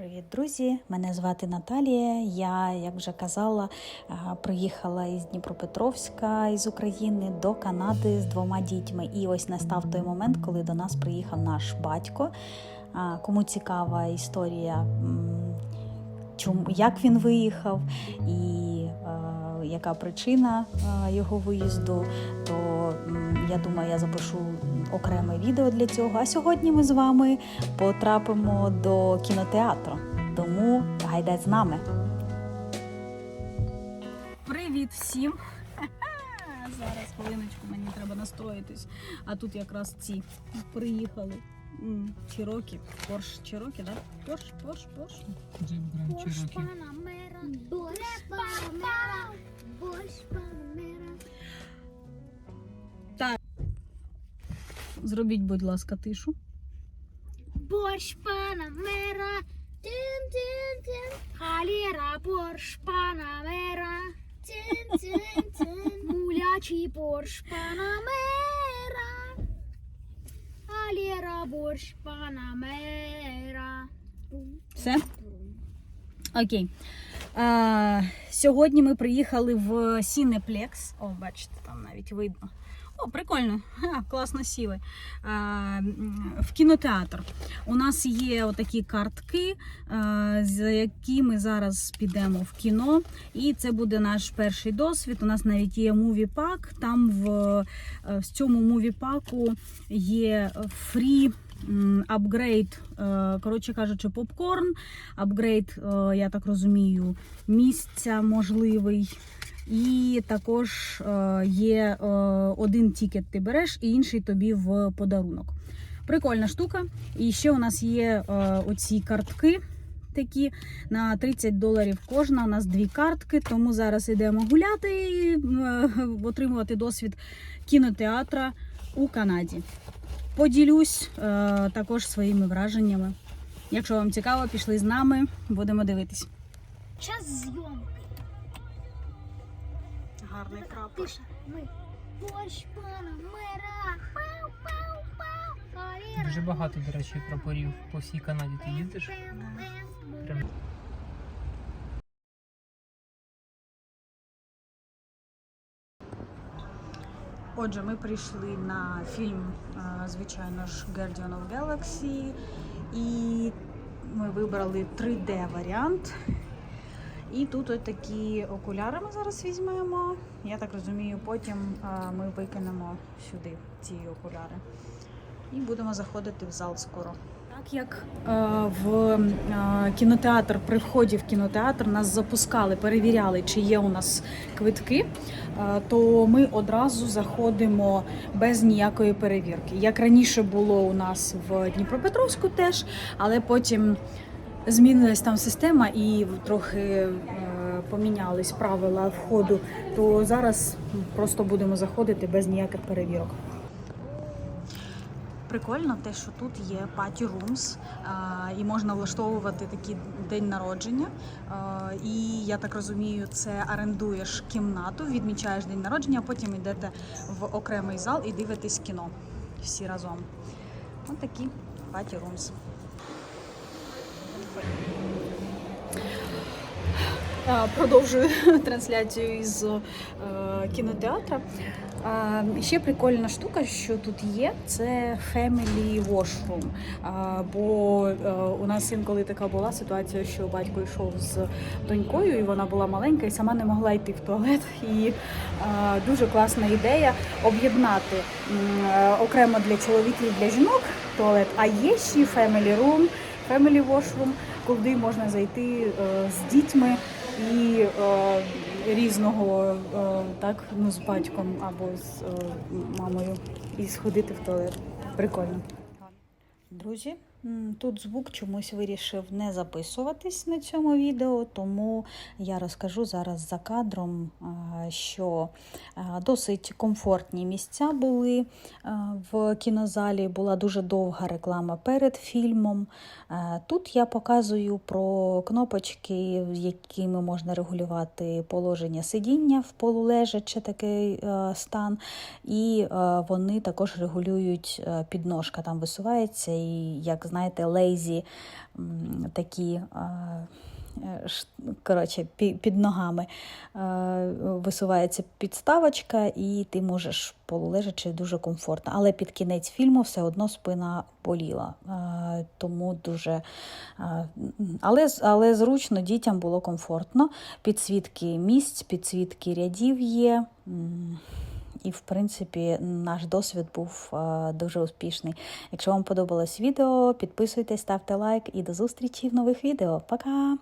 Привіт, друзі! Мене звати Наталія. Я, як вже казала, приїхала із Дніпропетровська із України до Канади з двома дітьми. І ось настав той момент, коли до нас приїхав наш батько. Кому цікава історія, як він виїхав і яка причина е, його виїзду, то я думаю, я запишу окреме відео для цього. А сьогодні ми з вами потрапимо до кінотеатру. Тому гайдай з нами. Привіт всім! Зараз хвилиночку мені треба настроїтись. А тут якраз ці приїхали. Чирокі. Порш Чирокі, так? Порш, Порш, Порш. Джип Гранд Борщ. Борщ борщ Зробіть, будь ласка, тишу. Борщ Панамера, тин-тин-тин. Халера, борщ Панамера, тин-тин-тин. Мулячий борщ Панамера, Халера, борщ Панамера. Все? Окей. А, сьогодні ми приїхали в Сінеплекс. О, бачите, там навіть видно. О, прикольно, Ха, класно сіли. А, в кінотеатр. У нас є отакі картки, а, з якими зараз підемо в кіно. І це буде наш перший досвід. У нас навіть є муві-пак. Там в, е, в цьому муві-паку є фрі. Апгрейд, е, коротше кажучи, попкорн, апгрейд, е, я так розумію, місця можливий. І також е, є один тікет ти береш, і інший тобі в подарунок. Прикольна штука. І ще у нас є оці картки. Такі на 30 доларів кожна. У нас дві картки, тому зараз йдемо гуляти і отримувати досвід кінотеатра у Канаді. Поділюсь е, також своїми враженнями. Якщо вам цікаво, пішли з нами, будемо дивитись. Час зйомки. Гарний ми. Борщ Панамера, пау, пау, пау. Дуже багато, до речі, прапорів по всій Канаді. Ти їздиш? Прям Отже, ми прийшли на фільм, е, звичайно ж, Guardian of Galaxy, і ми вибрали 3D варіант. І тут ось такі окуляри ми зараз візьмемо. Я так розумію, потім е, ми викинемо сюди ці окуляри. І будемо заходити в зал скоро. Так як е, в е, кінотеатр при вході в кінотеатр нас запускали, перевіряли, чи є у нас квитки, е, то ми одразу заходимо без ніякої перевірки. Як раніше було у нас в Дніпропетровську теж, але потім змінилась там система і трохи помінялись правила входу, то зараз просто будемо заходити без ніяких перевірок. Прикольно те, що тут є паті румс, і можна влаштовувати такий день народження. І я так розумію, це орендуєш кімнату, відмічаєш день народження, а потім йдете в окремий зал і дивитесь кіно всі разом. Ось такі паті румс. Продовжую трансляцію із е, кінотеатра. А, ще прикольна штука, що тут є, це Family Washroom. А, бо е, у нас інколи така була ситуація, що батько йшов з донькою, і вона була маленька і сама не могла йти в туалет. І а, дуже класна ідея об'єднати е, окремо для чоловіків і для жінок туалет, а є ще Family Room, Family Washroom, куди можна зайти е, з дітьми і різного е, так ну з батьком або з е, мамою і сходити в туалет. Прикольно. Друзі, тут звук чомусь вирішив не записуватись на цьому відео, тому я розкажу зараз за кадром, що досить комфортні місця були в кінозалі. Була дуже довга реклама перед фільмом. Тут я показую про кнопочки, якими можна регулювати положення сидіння в полулежачий такий стан, і вони також регулюють підножка, там висувається, і як знаєте, лейзі такі. е, Коротше, під ногами е, висувається підставочка, і ти можеш полулежачи дуже комфортно. Але під кінець фільму все одно спина боліла. Е, Тому дуже. Але, але зручно дітям було комфортно. Підсвітки місць, підсвітки рядів є. І, в принципі, наш досвід був е, дуже успішний. Якщо вам подобалось відео, підписуйтесь, ставте лайк і до зустрічі в нових відео. Пока!